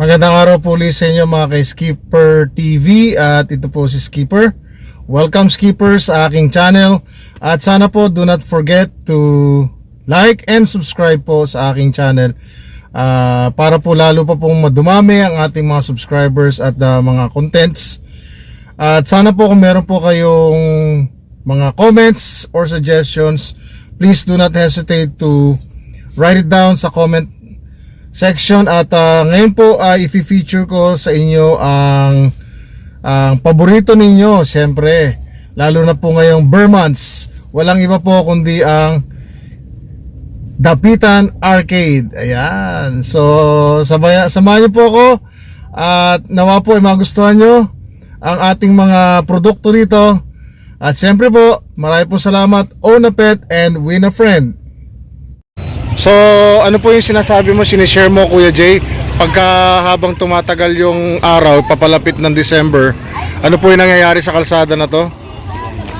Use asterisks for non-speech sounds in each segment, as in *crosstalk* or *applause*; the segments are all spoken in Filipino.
Magandang araw po ulit sa inyo mga kay Skipper TV at ito po si Skipper. Welcome Skippers sa aking channel at sana po do not forget to like and subscribe po sa aking channel Ah, para po lalo pa pong madumami ang ating mga subscribers at ah, mga contents. At sana po kung meron po kayong mga comments or suggestions, please do not hesitate to write it down sa comment section. At ah, ngayon po ay i-feature ko sa inyo ang ang paborito ninyo syempre lalo na po ngayong Burmans. Walang iba po kundi ang Dapitan Arcade. Ayan. So sabay, samahan niyo po ako. At nawa po ay magustuhan nyo ang ating mga produkto rito at syempre po marami po salamat. Own a pet and win a friend So, ano po yung sinasabi mo, sinishare mo Kuya Jay, pagka habang tumatagal yung araw, papalapit ng December, ano po yung nangyayari sa kalsada na to?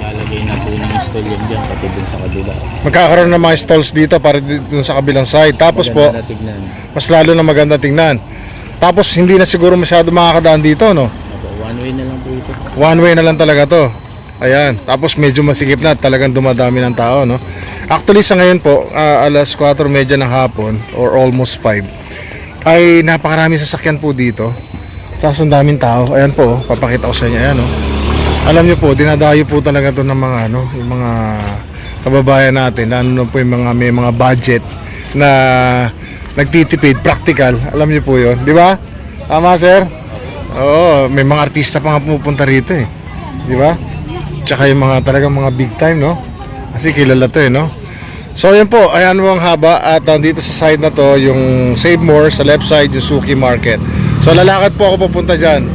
Lalagay na po ng stall yun dyan pati dun sa kabila. Magkakaroon ng mga stalls dito para dito sa kabilang side. Tapos po, Maganda na tignan. mas lalo na maganda tingnan. Tapos hindi na siguro masyado makakadaan dito, no? Opo, One way na lang po ito. One way na lang talaga to. Ayan, tapos medyo masikip na, talagang dumadami ng tao, no? Actually sa ngayon po, ah, alas 4.30 ng hapon or almost 5, ay napakarami sasakyan po dito. Tapos ang daming tao. Ayan po, oh, papakita ko sa inyo, ayan, no? Alam niyo po, dinadayo po talaga to ng mga, ano, yung mga kababayan natin, lalo na po yung mga may mga budget na nagtitipid, practical. Alam niyo po yun, di ba? Tama, sir? Oo, may mga artista pa nga pumupunta rito eh. Di ba? Tsaka yung mga talagang mga big time, no? Kasi kilala to eh, no? So yan po, ayan mo ang haba at uh, dito sa side na to, yung Save More, sa left side, yung Suki Market. So lalakad po ako papunta dyan.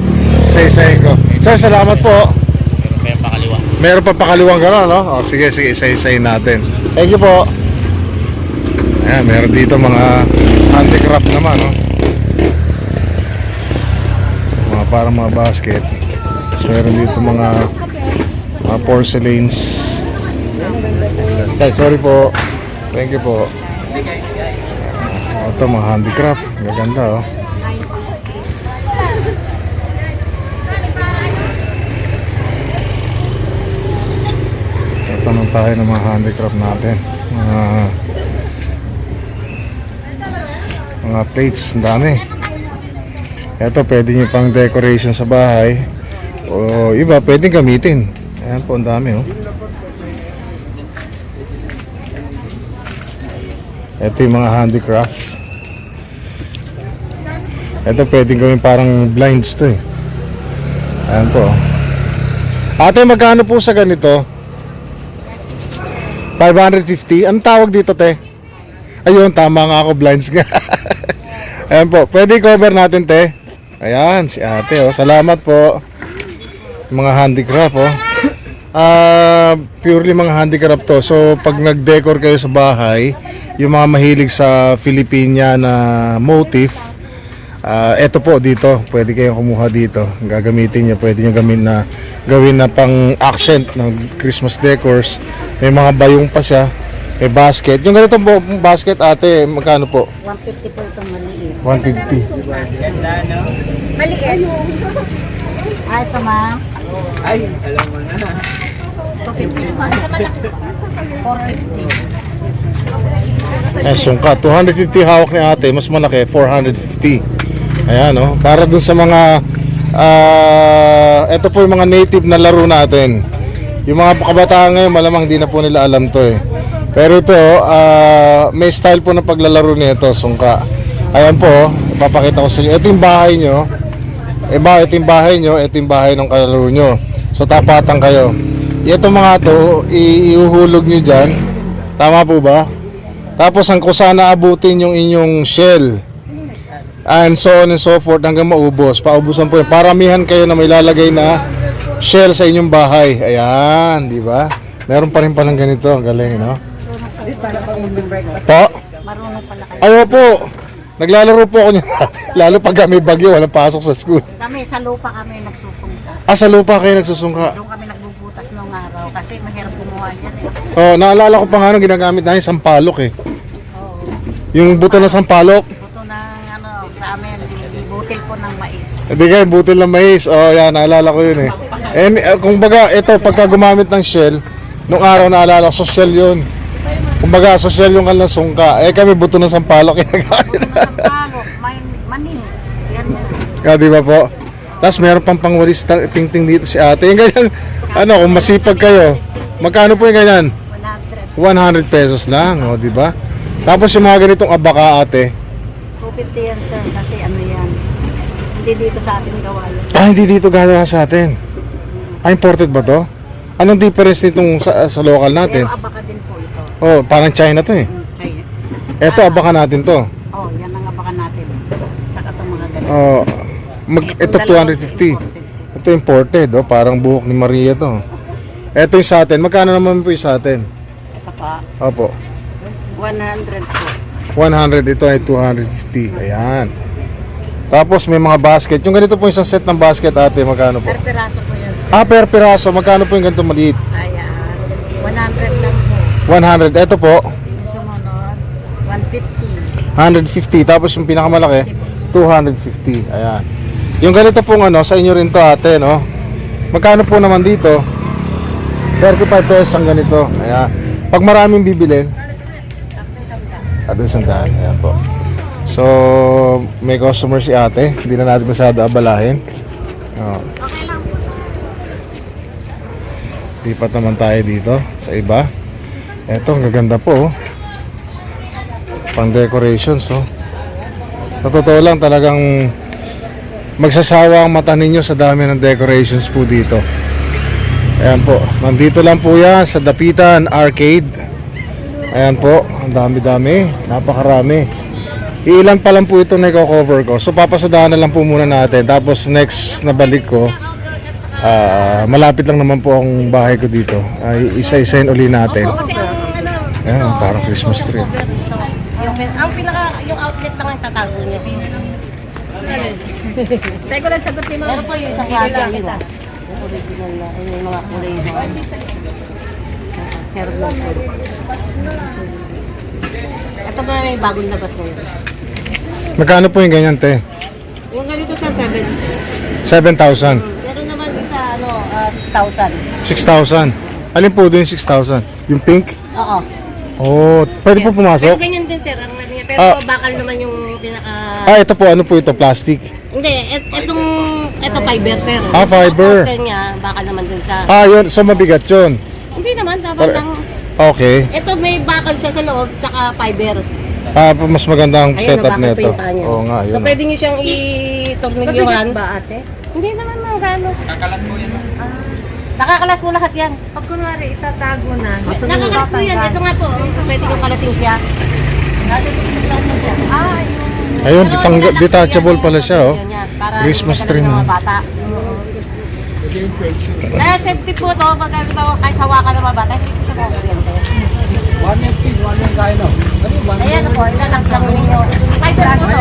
Say-say ko. Sir, salamat po. Meron pa yung pakaliwa. Meron pa pakaliwang gano'n, no? O, sige, sige, say-say natin. Thank you po. Ayan, meron dito mga handicraft naman, no? Mga parang mga basket. Tapos meron dito mga mga porcelains. Ay, sorry po. Thank you po. Ito, mga handicraft. Gaganda, oh. Tatanong tayo ng mga handicraft natin. Mga mga plates, ang dami. Ito, pwede nyo pang decoration sa bahay. O iba, pwede gamitin. Ayan po, ang dami, oh. Ito yung mga handicraft. Ito, pwedeng gawin parang blinds to, eh. Ayan po, oh. Ate, magkano po sa ganito? 550? Anong tawag dito, te? Ayun, tama nga ako, blinds nga. *laughs* Ayan po, pwede cover natin, te. Ayan, si ate, oh. Salamat po. Mga handicraft, oh. Ah, purely mga handicraft to. So, pag nag-decor kayo sa bahay, yung mga mahilig sa Filipina na motif, Ah, eto po dito, pwede kayong kumuha dito. Gagamitin niyo, pwede niyo gawin na gawin na pang accent ng Christmas decors. May mga bayong pa siya. May basket. Yung ganito po basket ate, magkano po? 150 po itong maliit. 150. Maliit? Ah, ito ma. Ay, alam mo na. 250 naman. 450. Eh, sungka. 250 hawak ni ate, mas malaki, 450. Ayan, no? Para dun sa mga ah, eto po yung mga native na laro natin. Yung mga kabataan ngayon, malamang di na po nila alam to eh. Pero ito, ah, may style po na paglalaro nito, sungka. Ayan po, ipapakita ko sa inyo. Ito yung bahay nyo. Eh ba, ito yung bahay nyo, ito yung bahay ng kalaro nyo. So tapatan kayo. Ito mga to, iuhulog nyo dyan. Tama po ba? Tapos ang kusana abutin yung inyong shell. And so on and so forth hanggang maubos. Paubusan po yun. Paramihan kayo na may lalagay na shell sa inyong bahay. Ayan, di ba? Meron pa rin palang ganito. Galing, no? Po? Marunong pala kayo. Ayo po. Naglalaro po ako niyan. *laughs* Lalo pag may bagyo, walang pasok sa school. Sa lupa kami nagsusungka. Ah, sa lupa kayo nagsusungka. Doon kami nagbubutas nung araw kasi mahirap kumuha dyan eh. Oh, naalala ko pa nga nung ginagamit namin sampalok eh. Oo. Yung buto ng sampalok. Buto ng ano, sa amin, butil po ng mais. Hindi kayo, butil ng mais. Oh, yan, naalala ko yun eh. *laughs* And uh, kung baga, ito, pagka gumamit ng shell, nung araw naalala ko, social yun. Kung baga, social yung kanilang sungka. Eh kami, buto ng sampalok *laughs* kinakain. Palo, may manin. Yan. Kaya di ba po? Tapos meron pang pangwalis ting-ting dito si ate. Yung ganyan, ano, kung masipag kayo, magkano po yung ganyan? 100. 100 pesos lang, o, di ba? Tapos yung mga ganitong abaka ate, 250 yan sir, kasi ano yan. Hindi dito sa atin gawa yun. ah, hindi dito gagawa sa atin. Ah, imported ba to? Anong difference nitong sa, sa local natin? Pero abaka din po ito. Oh, parang China to eh. Kaya, Eto, abaka natin to. oh, yan ang abaka natin. Saka itong mga ganito. Oh, mag, ito dalawa, 250. imported. Ito imported, oh, parang buhok ni Maria to. Ito yung sa atin. Magkano naman po yung sa atin? Ito pa, Opo. 100 po. 100 ito ay 250. Ayan. Tapos may mga basket. Yung ganito po yung isang set ng basket ate, magkano po? Per piraso po yan sir. Ah, per piraso. Magkano po yung ganito maliit? Ayan, 100 lang po. 100. Ito po, sumunod, 150. 150. Tapos yung pinakamalaki, 250. Ayan. Yung ganito pong ano, sa inyo rin to ate, no? Magkano po naman dito? 35 pesos ang ganito. Ayan. Pag maraming bibilin, Sakto isang daan. Ayan po. So, may customer si ate. Hindi na natin masyado abalahin. Oh. Lipat naman tayo dito sa iba. Eto, ang gaganda po. oh. Pang decorations, oh. Sa totoo lang, talagang magsasawa ang mata ninyo sa dami ng decorations po dito. Ayan po. Nandito lang po yan sa Dapitan Arcade. Ayan po. Ang dami-dami. Napakarami. Ilan pa lang po ito na i-cover ko. So papasadahan na lang po muna natin. Tapos next na balik ko, ah, malapit lang naman po ang bahay ko dito. Ay isa-isain uli natin. Ano, Ayan, parang Christmas tree. yung, ang pinaka, yung outlet lang ang tatago niya. *laughs* Tayo ko lang sagot ni Mama. Meron po yung isang kaya kita. Yung original na, yung mga kulay mo. Meron lang po. Ito ba may bagong labas ngayon? Magkano po yung ganyan, te? Yung ganito sa 7. 7,000. Meron naman isa, ano, ah, 6,000. 6,000. Alin po doon yung 6,000? Yung pink? Oo. Oh, pwede po Pero pumasok? ganyan din sir, ang ano niya. Pero Ah. bakal naman yung pinaka... Ah, ito po, ano po ito? Plastic? Hindi, et, etong, eto fiber sir. Ah, fiber. Ang poster niya, bakal naman dun sa... Ah, yun. So, mabigat yun. Hindi naman, dapat Par- lang. Okay. Ito may bakal siya sa loob, tsaka fiber. Ah, mas maganda ang Ayun, setup nabakal pa nito. yung paa niya. Oo nga, So yun. pwede niyo siyang itognegyuhan. ba ate? Hindi naman nang gano. Nakakalas po yan. Nakakalas po lahat yan. Pag kunwari itatago na, Nakakalas po yan. Ito nga po. Pwede niyo kalasing siya. Natututok lang siya. Ah, Ayun, Pero detang- nilalak po detachable yan, pala siya, oh. Para Christmas tree ng mga bata. Kaya safety po to, pag ano ba, kahit hawakan ng mga bata, hindi po siya kukuryente. 180, 180 kayo no? Ayan po, ilalak lang ninyo. Fiber po to.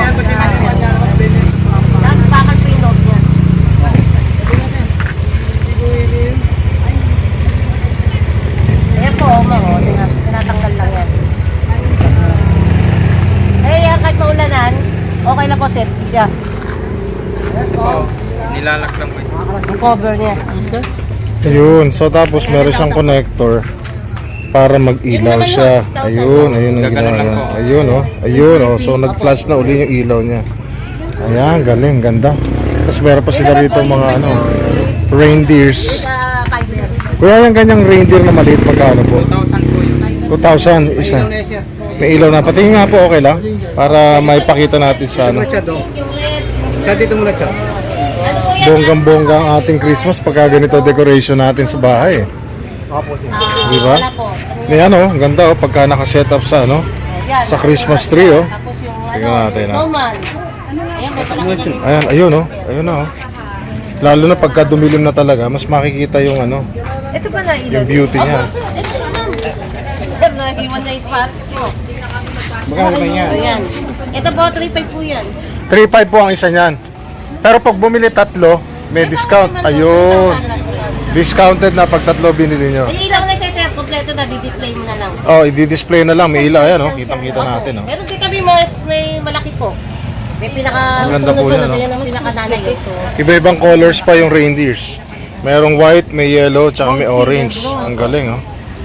Yan, bakal po yung loob niya. Ayan po, oma o. Tina- Tinatanggal lang yan. Eh, yan, kahit maulanan, okay na po, safety siya. Nilalak lang po ito. Yung cover niya. Ayun. So, tapos meron siyang connector para mag-ilaw siya. yun, 6,000. Ayun, ayun ang po. Ayun, oh. Ayun, oh. So, nag-flash na uli yung ilaw niya. Ayan, galing, ganda. Tapos meron pa sila rito mga ano, reindeers. Kuya, yung ganyang reindeer na maliit, magkano po? 2,000 po yun. 2,000 isa. May ilaw na. Patingin nga po, okay lang? Para maipakita natin sa ano. Yung red. Kaya dito muna siya. Ano? Bonggang-bongga ang ating Christmas pagka ganito decoration natin sa bahay. eh. Ah, Di ba? Po. Ano ano, ang ganda oh, pagka nakaset up sa ano. Sa Christmas tree, oh. Tapos yung ano, Tingnan natin, yung ah. snowman. Ayan, ayun oh. Ayun na oh. Lalo na pagka dumilim na talaga, mas makikita yung ano, ito pa na ilaw. yung beauty niya. Ito na ma'am. Sir, nahiwan na yung spot ko. Magkano ba yan? Ayan. Ito po, 3.5 po yan. 3.5 po ang isa niyan. Pero pag bumili tatlo, may discount. Ayun. Discounted na pag tatlo binili nyo. May ilaw na siya, sir. Kompleto na, di-display mo na lang. Oh, i-display na lang. May ilaw. Ayan oh. Kitang-kita natin oh. Meron din kami mas may malaki po. May pinaka Ang ganda po sunod-sunod yan, no? yan naman pinaka nanay yun. Iba-ibang colors pa yung reindeers. Merong white, may yellow, tsaka may orange. Ang galing, oh.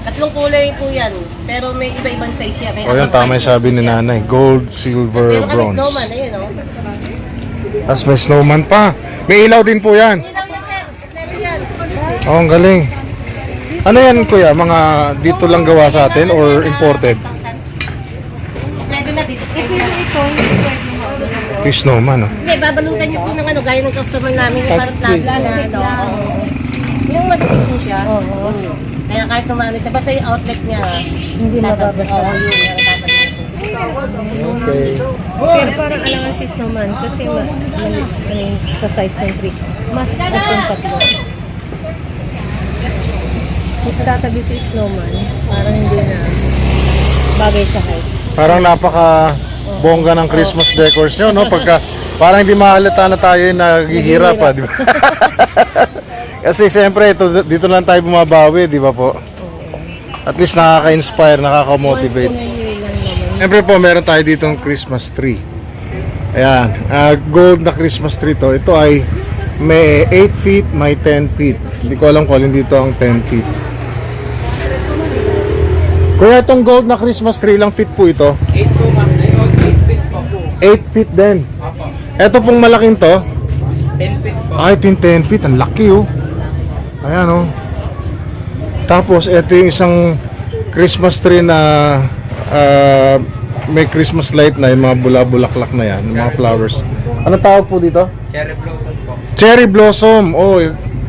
Tatlong kulay po yan. Pero may iba-ibang size siya. May O yan, tama yung sabi ni nanay. Gold, silver, Meron kami bronze. snowman, ayun oh. Tapos may snowman pa. May ilaw din po yan. Ilaw yan sir, kompleto yan. Oh, ang galing. Ano yan, kuya? Mga dito lang gawa sa atin or imported? Kompleto na dito. Yung snowman, oh. Hindi, babalutan niyo po ng ano, gaya ng customer namin, yung parang plastic na ano. oo. Yung matipis po siya. Oo. Kaya kahit kumano siya, basta yung outlet niya, hindi mababasa. Oo, yun, yung. Okay. Pero parang alangan si Snowman kasi ma, mali, ano yung sa size ng tree. Mas itong tatlo. Kung tatabi si Snowman, parang hindi na bagay sa height. Parang napaka bongga ng Christmas decors nyo, no? Pagka, parang hindi mahalata na tayo yung naghihirap, pa, di ba? *laughs* Kasi siyempre, ito, dito lang tayo bumabawi, di ba po? At least nakaka-inspire, nakaka-motivate. Siyempre po, meron tayo dito ng Christmas tree. Ayan, ah, gold na Christmas tree to. Ito ay may 8 feet, may 10 feet. Hindi ko alam kung alin dito ang 10 feet. Kuya, itong gold na Christmas tree, ilang feet po ito? 8 po ma'am. 8 feet po po. 8 feet din. Apo. Ito pong malaking to, 10 feet po. ay, 10, 10 feet. Ang laki oh. Ayan oh. Tapos, ito yung isang Christmas tree na ah, may Christmas light na, yung mga bula-bulaklak na yan, yung mga flowers. Ano tawag po dito? Cherry blossom po. Cherry blossom. Oh,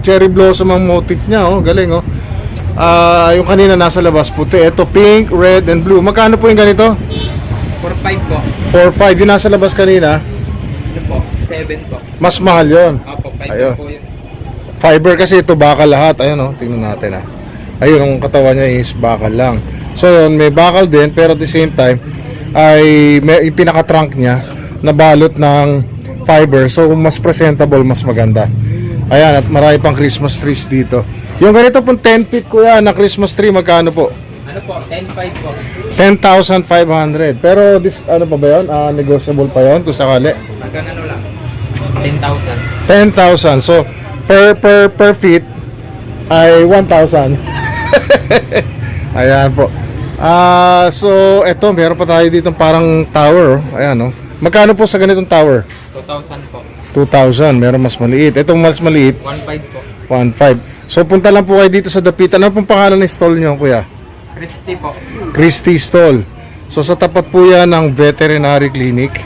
cherry blossom ang motif niya, oh. Galing, oh. Ah, yung kanina nasa labas puti. Ito pink, red, and blue. Magkano po yung ganito? 4-5 po. 4 5 Yung nasa labas kanina, Ito po. 7 po. mas mahal 'yon. Apo, 5 Ayun. po yun. Fiber kasi ito bakal lahat. Ayun oh, tingnan natin ah. Ayun, ang katawan niya is bakal lang. So yun, may bakal din pero at the same time ay may pinaka-trunk niya na balot ng fiber. So mas presentable, mas maganda. Ayan, at marami pang Christmas trees dito. Yung ganito pong 10 feet kuya na Christmas tree, magkano po? Ano po? 10-5 po. 10,500. Pero this, ano pa ba yun? Ah, negotiable pa yun kung sakali. Hanggang ano lang. 10,000. 10,000. So, per per per feet ay 1,000. *laughs* Ayan po. Ah, so eto, meron pa tayo dito parang tower, oh. Ayan, oh. Magkano po sa ganitong tower? 2,000 po. 2,000. Meron mas maliit. Itong mas maliit, 1.5 po. 1,500. So punta lang po kayo dito sa Dapitan. Ano pong pangalan ng stall niyo, kuya? Christy po. Christie Stall. So sa tapat po yan ng veterinary clinic.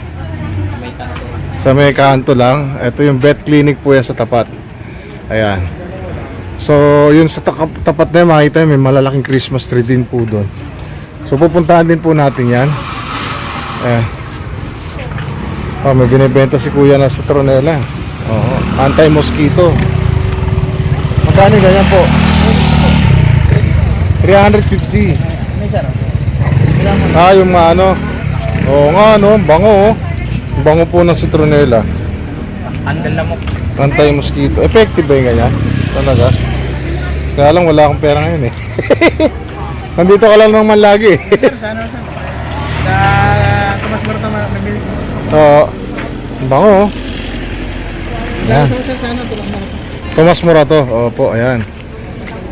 Sa may kanto lang. Ito yung vet clinic po yan sa tapat. Ayan. So, yun sa tapat na yan, makita nyo, may malalaking Christmas tree din po doon. So, pupuntahan din po natin yan. Ayan. Oh, may binibenta si kuya na citronella. Oo. Anti-mosquito. Magkano ganyan po? 350. Ah, yung ano. Oo nga, no? Bango, oh. Bango po ng citronella. Handle na mo. Anti-mosquito. Effective ba yung ganyan? Talaga? Kaya lang wala akong pera ngayon eh. *laughs* Nandito ka lang naman lagi eh. Sana sa Sa Tomas Marta mabilis na. Oo. Ang bango oh. Yan. Sa sana Tomas Marta. Tomas Morato. Opo, ayan.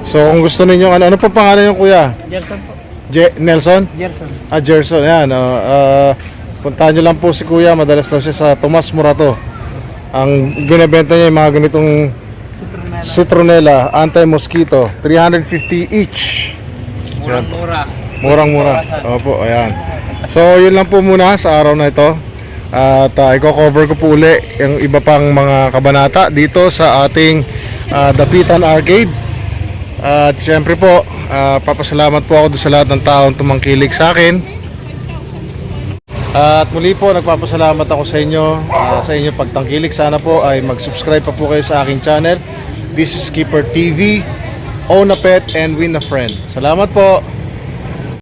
So kung gusto ninyo, ano, ano pa pangalan yung kuya? Gerson po. Je- Nelson? Gerson. Ah, Gerson. Ayan. Uh, uh, puntahan nyo lang po si kuya. Madalas daw siya sa Tomas Morato. Ang binibenta niya yung mga ganitong citronella, anti-mosquito. 350 each. Murang-mura. Murang-mura. Opo, ayan. So, yun lang po muna sa araw na ito. At uh, i-cover ko po uli yung iba pang mga kabanata dito sa ating ah, Dapitan Arcade. At syempre po, ah, papasalamat po ako sa lahat ng taong tumangkilik sa akin. At muli po, nagpapasalamat ako sa inyo, ah, sa inyo pagtangkilik. Sana po ay mag-subscribe pa po kayo sa aking channel. This is Keeper TV. Own a pet and win a friend. Salamat po.